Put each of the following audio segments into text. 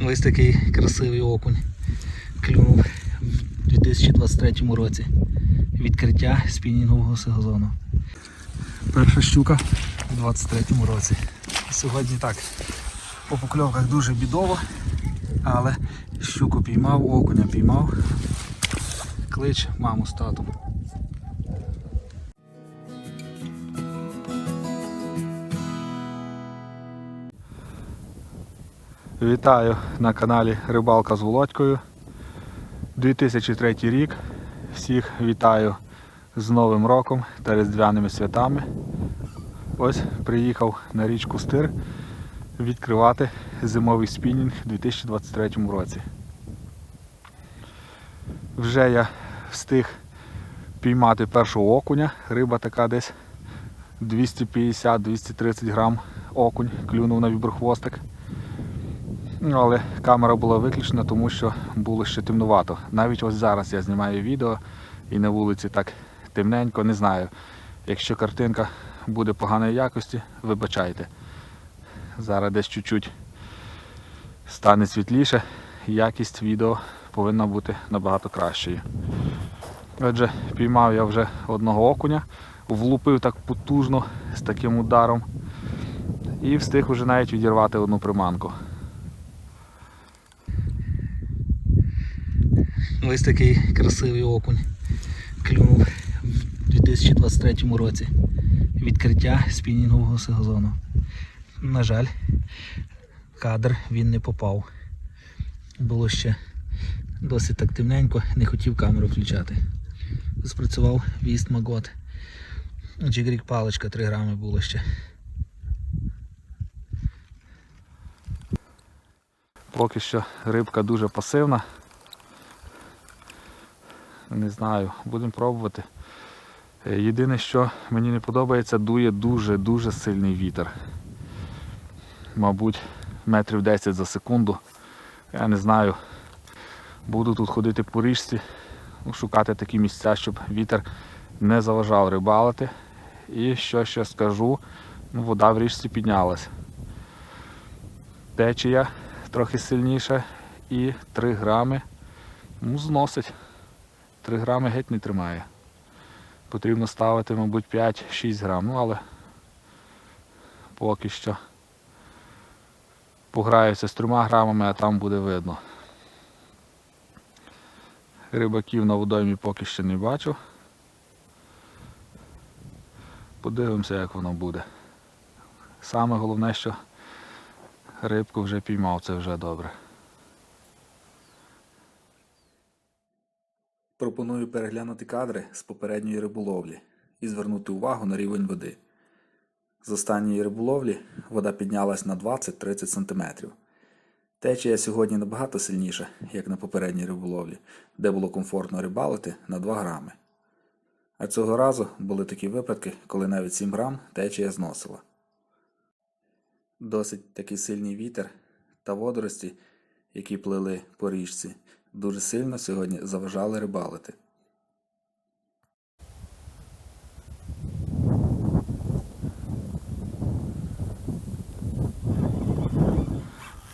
Ось такий красивий окунь клюнув в 2023 році. Відкриття спінінгового сезону. Перша щука у 2023 році. Сьогодні так, по покльовках дуже бідово, але щуку піймав, окуня піймав. Клич маму з татом. Вітаю на каналі Рибалка з Володькою. 2003 рік. Всіх вітаю з Новим роком та Різдвяними святами. Ось приїхав на річку Стир відкривати зимовий спінінг у 2023 році. Вже я встиг піймати першого окуня. Риба така десь 250-230 грам окунь клюнув на віброхвостик. Ну, але камера була виключена, тому що було ще темнувато. Навіть ось зараз я знімаю відео і на вулиці так темненько, не знаю. Якщо картинка буде поганої якості, вибачайте. Зараз десь чуть-чуть стане світліше, якість відео повинна бути набагато кращою. Отже, піймав я вже одного окуня, влупив так потужно з таким ударом і встиг вже навіть відірвати одну приманку. Ось такий красивий окунь клюнув в 2023 році. Відкриття спінінгового сезону. На жаль, кадр він не попав. Було ще досить так темненько, не хотів камеру включати. Спрацював віст Магот. Джигрік паличка 3 грами було ще. Поки що рибка дуже пасивна. Не знаю, будемо пробувати. Е, Єдине, що мені не подобається, дує дуже-дуже сильний вітер. Мабуть, метрів 10 за секунду. Я не знаю. Буду тут ходити по річці, шукати такі місця, щоб вітер не заважав рибалити. І що ще скажу, ну, вода в річці піднялась. Течія трохи сильніша і 3 грами ну, зносить. 3 грами геть не тримає. Потрібно ставити, мабуть, 5-6 грам, ну але поки що пограюся з 3 грамами, а там буде видно. Рибаків на водоймі поки що не бачу. Подивимося, як воно буде. Саме головне, що рибку вже піймав, це вже добре. Пропоную переглянути кадри з попередньої риболовлі і звернути увагу на рівень води. З останньої риболовлі вода піднялась на 20-30 см. Течія сьогодні набагато сильніша, як на попередній риболовлі, де було комфортно рибалити на 2 грами. А цього разу були такі випадки, коли навіть 7 грам течія зносила. Досить такий сильний вітер та водорості, які плили по річці, дуже сильно сьогодні заважали рибалити.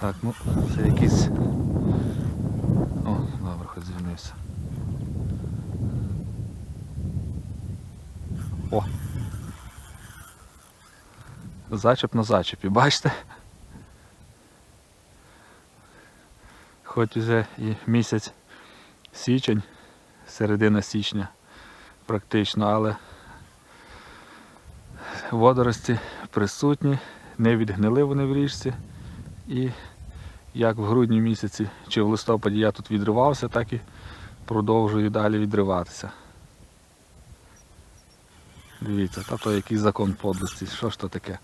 Так, ну це якийсь. О, добре, хоч звільнився. О! Зачеп на зачепі, бачите? Хоч уже і місяць січень, середина січня практично, але водорості присутні, не відгнили вони в річці. І як в грудні місяці чи в листопаді я тут відривався, так і продовжую далі відриватися. Дивіться, та то який закон подлості, що ж то таке?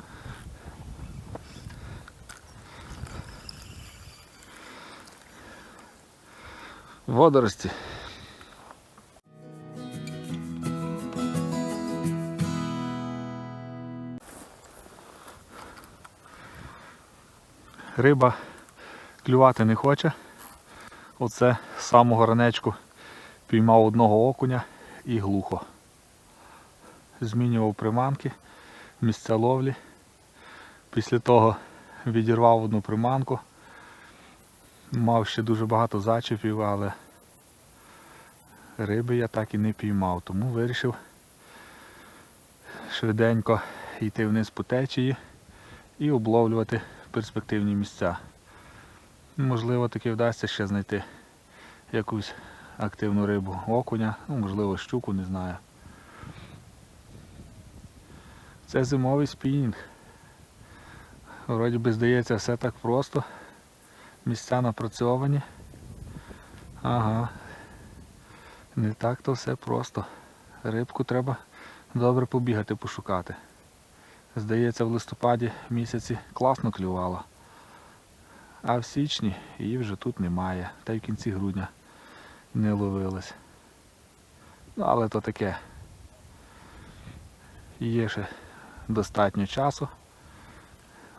Водорості. Риба клювати не хоче. Оце з самого ранечку піймав одного окуня і глухо. Змінював приманки, місця ловлі. Після того відірвав одну приманку. Мав ще дуже багато зачепів, але риби я так і не піймав, тому вирішив швиденько йти вниз по течії і обловлювати перспективні місця. Можливо, таки вдасться ще знайти якусь активну рибу окуня, ну, можливо, щуку, не знаю. Це зимовий спінінг. Вроді би здається все так просто. Місця напрацьовані. Ага. Не так то все просто. Рибку треба добре побігати, пошукати. Здається, в листопаді місяці класно клювало. А в січні її вже тут немає. Та й в кінці грудня не ловилась. Ну, але то таке. Є ще достатньо часу.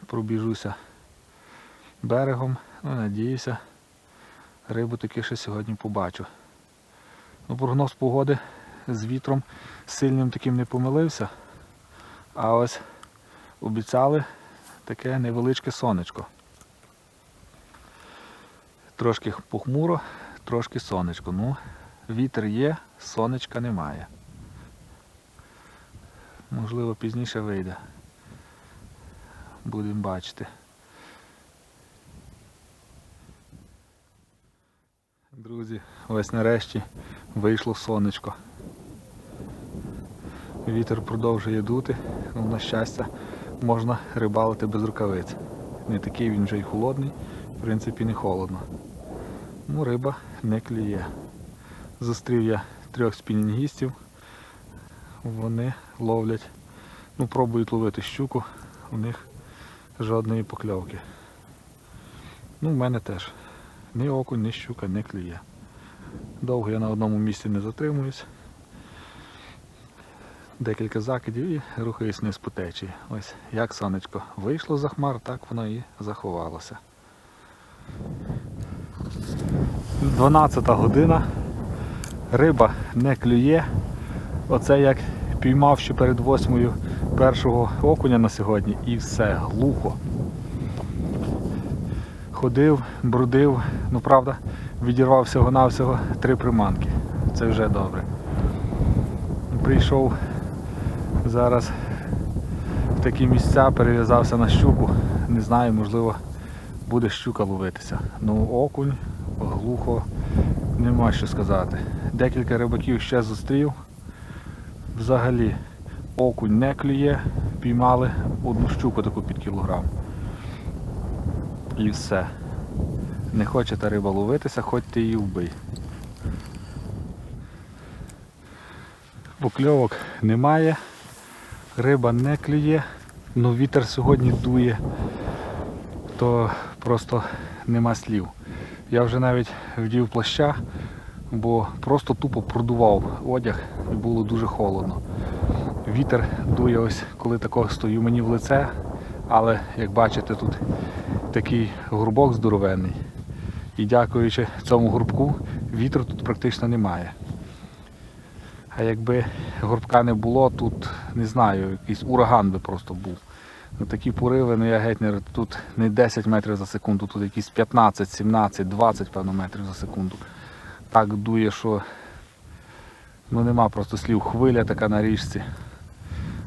Пробіжуся берегом. Ну, надіюся, рибу таки ще сьогодні побачу. Ну, прогноз погоди з вітром сильним таким не помилився. А ось обіцяли таке невеличке сонечко. Трошки похмуро, трошки сонечко. Ну, вітер є, сонечка немає. Можливо, пізніше вийде. Будемо бачити. Друзі, ось нарешті вийшло сонечко. Вітер продовжує дути, ну, на щастя, можна рибалити без рукавиць. Не такий він вже й холодний, в принципі не холодно. Ну, риба не клює. Зустрів я трьох спінінгістів. Вони ловлять, ну пробують ловити щуку, у них жодної покльовки. Ну, в мене теж. Ні окунь, ні щука не клює. Довго я на одному місці не затримуюсь. Декілька закидів і рухаюсь вниз по течії. Ось як сонечко вийшло за хмар, так воно і заховалося. 12 година. Риба не клює. Оце як піймав ще перед восьмою першого окуня на сьогодні і все, глухо. Ходив, брудив, ну правда, відірвав всього-навсього три приманки. Це вже добре. Прийшов зараз в такі місця, перев'язався на щуку. Не знаю, можливо, буде щука ловитися. Ну окунь, глухо, нема що сказати. Декілька рибаків ще зустрів. Взагалі окунь не клює, піймали одну щуку таку під кілограм. І все. Не хоче та риба ловитися, хоч ти її вбий. Покльовок немає, риба не клює, ну вітер сьогодні дує, то просто нема слів. Я вже навіть вдів плаща, бо просто тупо продував одяг і було дуже холодно. Вітер дує ось, коли такого стою мені в лице, але як бачите, тут такий горбок здоровенний. І дякуючи цьому горбку, вітру тут практично немає. А якби горбка не було, тут не знаю, якийсь ураган би просто був. Ну, такі пориви, ну я геть не тут не 10 метрів за секунду, тут якісь 15, 17, 20 певно метрів за секунду. Так дує, що ну нема просто слів, хвиля така на річці.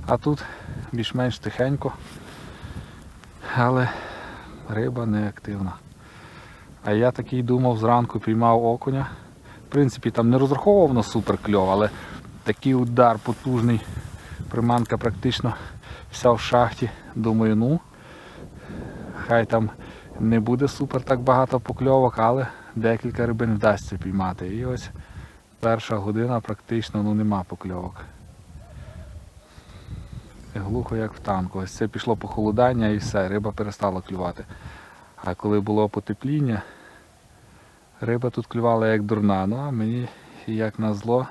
А тут більш-менш тихенько, але риба не активна. А я такий думав, зранку піймав окуня. В принципі, там не розраховував супер кльов, але такий удар потужний. Приманка практично вся в шахті. Думаю, ну, хай там не буде супер так багато покльовок, але декілька рибин вдасться піймати. І ось перша година практично ну, нема покльовок. Глухо як в танку. Ось це пішло похолодання і все, риба перестала клювати. А коли було потепління, риба тут клювала як дурна. Ну а мені, як на зло,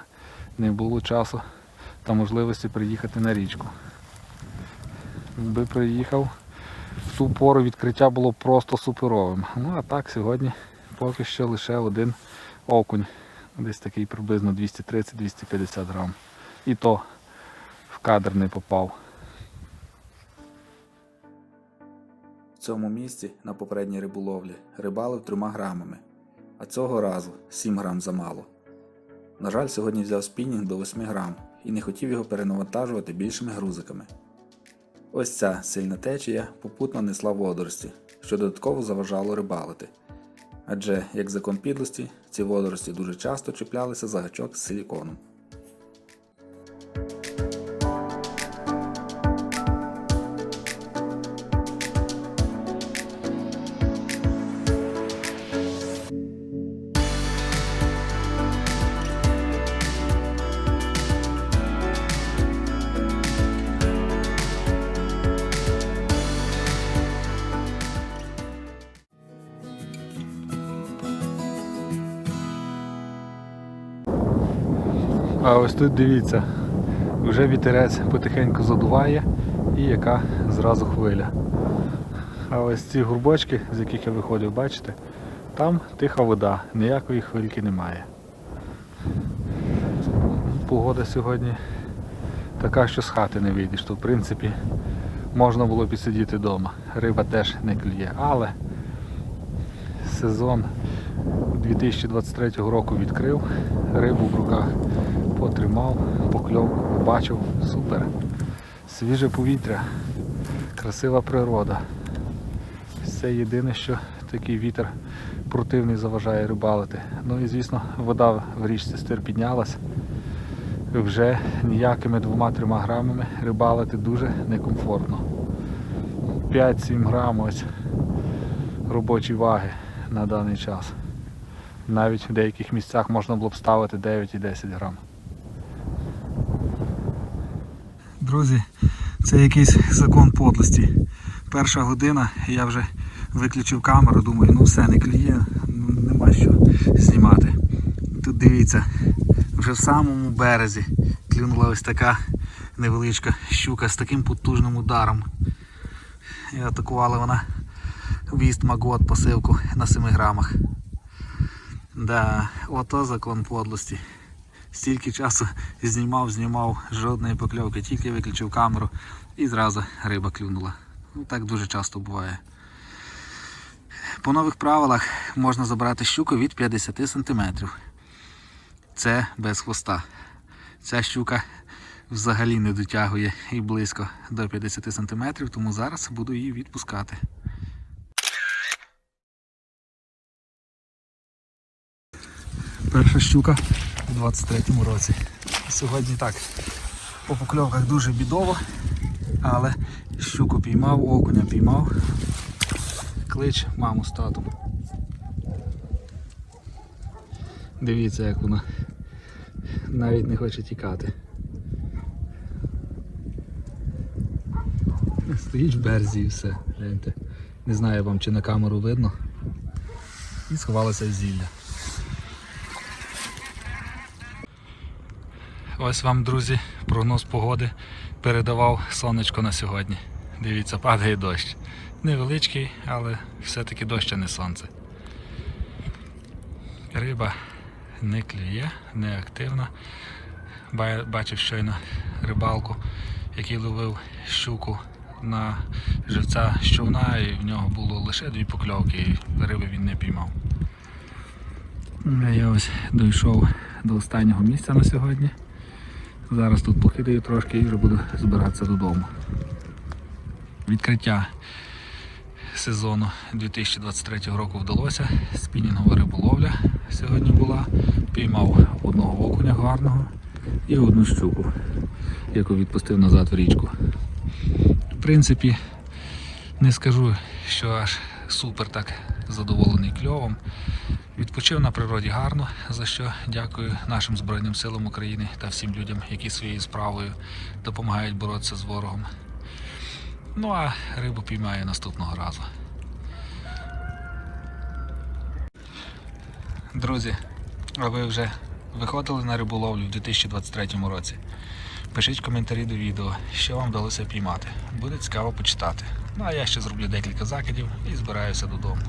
не було часу та можливості приїхати на річку. Якби приїхав, в ту пору відкриття було просто суперовим. Ну а так сьогодні поки що лише один окунь. Десь такий приблизно 230-250 грам. І то в кадр не попав. Цьому місці на попередній риболовлі рибалив трьома грамами, а цього разу 7 грам замало. На жаль, сьогодні взяв спінінг до 8 грам і не хотів його перенавантажувати більшими грузиками. Ось ця сильна течія попутно несла водорості, що додатково заважало рибалити. Адже, як закон підлості, ці водорості дуже часто чіплялися за гачок з силіконом. А ось тут дивіться, вже вітерець потихеньку задуває і яка зразу хвиля. А ось ці гурбочки, з яких я виходив, бачите, там тиха вода, ніякої хвильки немає. Погода сьогодні така, що з хати не вийдеш, то в принципі можна було підсидіти вдома. Риба теж не клює, але сезон 2023 року відкрив, рибу в руках потримав, покльовку побачив, супер. Свіже повітря, красива природа. Це єдине, що такий вітер противний заважає рибалити. Ну і звісно, вода в річці стир піднялась. Вже ніякими двома-трьома грамами рибалити дуже некомфортно. 5-7 грам ось робочі ваги на даний час. Навіть в деяких місцях можна було б ставити 9 і 10 грам. Друзі, це якийсь закон подлості. Перша година, я вже виключив камеру, думаю, ну все, не клює, ну, нема що знімати. Тут дивіться, вже в самому березі клюнула ось така невеличка щука з таким потужним ударом. І атакувала вона віст Магот посилку на 7 грамах. Да, ото закон подлості. Стільки часу знімав, знімав, жодної покльовки, тільки виключив камеру і зразу риба клюнула. Ну так дуже часто буває. По нових правилах можна забрати щуку від 50 см. Це без хвоста. Ця щука взагалі не дотягує і близько до 50 см, тому зараз буду її відпускати. Перша щука у 23-му році. Сьогодні так, по покльовках дуже бідово, але щуку піймав, окуня піймав. Клич маму з татом. Дивіться, як вона навіть не хоче тікати. Стоїть в березі і все. Гляньте. Не знаю вам чи на камеру видно. І сховалася зілля. Ось вам, друзі, прогноз погоди передавав сонечко на сьогодні. Дивіться, падає дощ. Невеличкий, але все-таки дощ, а не сонце. Риба не клює, не активна. Бачив щойно рибалку, який ловив щуку на живця з човна, і в нього було лише дві покльовки, і риби він не піймав. Я ось дійшов до останнього місця на сьогодні. Зараз тут похидаю трошки і вже буду збиратися додому. Відкриття сезону 2023 року вдалося. Спінінгова риболовля сьогодні була. Піймав одного окуня гарного і одну щуку, яку відпустив назад в річку. В принципі, не скажу, що аж супер так задоволений кльовом. Відпочив на природі гарно, за що дякую нашим Збройним силам України та всім людям, які своєю справою допомагають боротися з ворогом. Ну а рибу піймаю наступного разу. Друзі, а ви вже виходили на риболовлю в 2023 році? Пишіть коментарі до відео, що вам вдалося піймати. Буде цікаво почитати. Ну а я ще зроблю декілька закидів і збираюся додому.